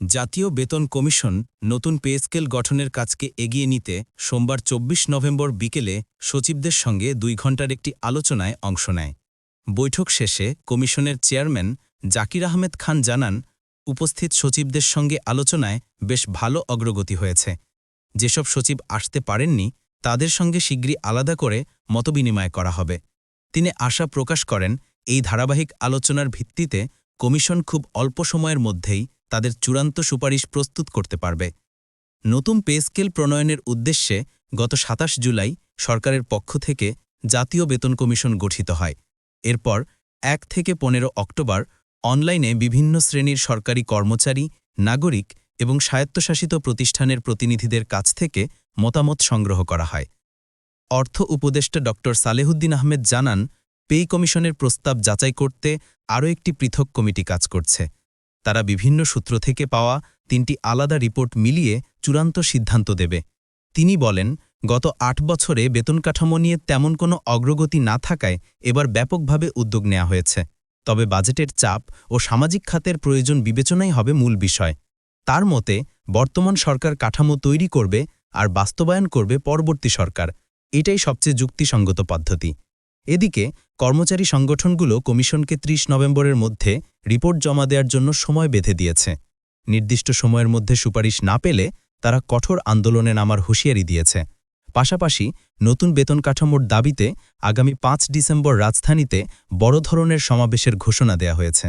জাতীয় বেতন কমিশন নতুন পে স্কেল গঠনের কাজকে এগিয়ে নিতে সোমবার ২৪ নভেম্বর বিকেলে সচিবদের সঙ্গে দুই ঘণ্টার একটি আলোচনায় অংশ নেয়। বৈঠক শেষে কমিশনের চেয়ারম্যান জাকির আহমেদ খান জানান, উপস্থিত সচিবদের সঙ্গে আলোচনায় বেশ ভালো অগ্রগতি হয়েছে। যেসব সচিব আসতে পারেননি, তাদের সঙ্গে শীঘ্রই আলাদা করে মতবিনিময় করা হবে। তিনি আশা প্রকাশ করেন, এই ধারাবাহিক আলোচনার ভিত্তিতে কমিশন খুব অল্প সময়ের মধ্যেই তাদের চূড়ান্ত সুপারিশ প্রস্তুত করতে পারবে। নতুন পে স্কেল প্রণয়নের উদ্দেশ্যে গত ২৭ জুলাই সরকারের পক্ষ থেকে জাতীয় বেতন কমিশন গঠিত হয়। এরপর এক থেকে পনেরো অক্টোবর অনলাইনে বিভিন্ন শ্রেণির সরকারি কর্মচারী, নাগরিক এবং স্বায়ত্তশাসিত প্রতিষ্ঠানের প্রতিনিধিদের কাছ থেকে মতামত সংগ্রহ করা হয়। অর্থ উপদেষ্টা ড. সালেহুদ্দিন আহমেদ জানান পেই কমিশনের প্রস্তাব যাচাই করতে আরও একটি পৃথক কমিটি কাজ করছে। তারা বিভিন্ন সূত্র থেকে পাওয়া তিনটি আলাদা রিপোর্ট মিলিয়ে চূড়ান্ত সিদ্ধান্ত দেবে। তিনি বলেন, গত আট বছরে বেতন কাঠামো নিয়ে তেমন কোনো অগ্রগতি না থাকায় এবার ব্যাপকভাবে উদ্যোগ নেওয়া হয়েছে। তবে বাজেটের চাপ ও সামাজিক খাতের প্রয়োজন বিবেচনাই হবে মূল বিষয়। তার মতে, বর্তমান সরকার কাঠামো তৈরি করবে আর বাস্তবায়ন করবে পরবর্তী সরকার। এটাই সবচেয়ে যুক্তিসঙ্গত পদ্ধতি। এদিকে, কর্মচারী সংগঠনগুলো কমিশনকে ৩০ নভেম্বরের মধ্যে রিপোর্ট জমা দেওয়ার জন্য সময় বেঁধে দিয়েছে। নির্দিষ্ট সময়ের মধ্যে সুপারিশ না পেলে তারা কঠোর আন্দোলনে নামার হুঁশিয়ারি দিয়েছে। পাশাপাশি, নতুন বেতন কাঠামোর দাবিতে আগামী পাঁচ ডিসেম্বর রাজধানীতে বড় ধরনের সমাবেশের ঘোষণা দেয়া হয়েছে।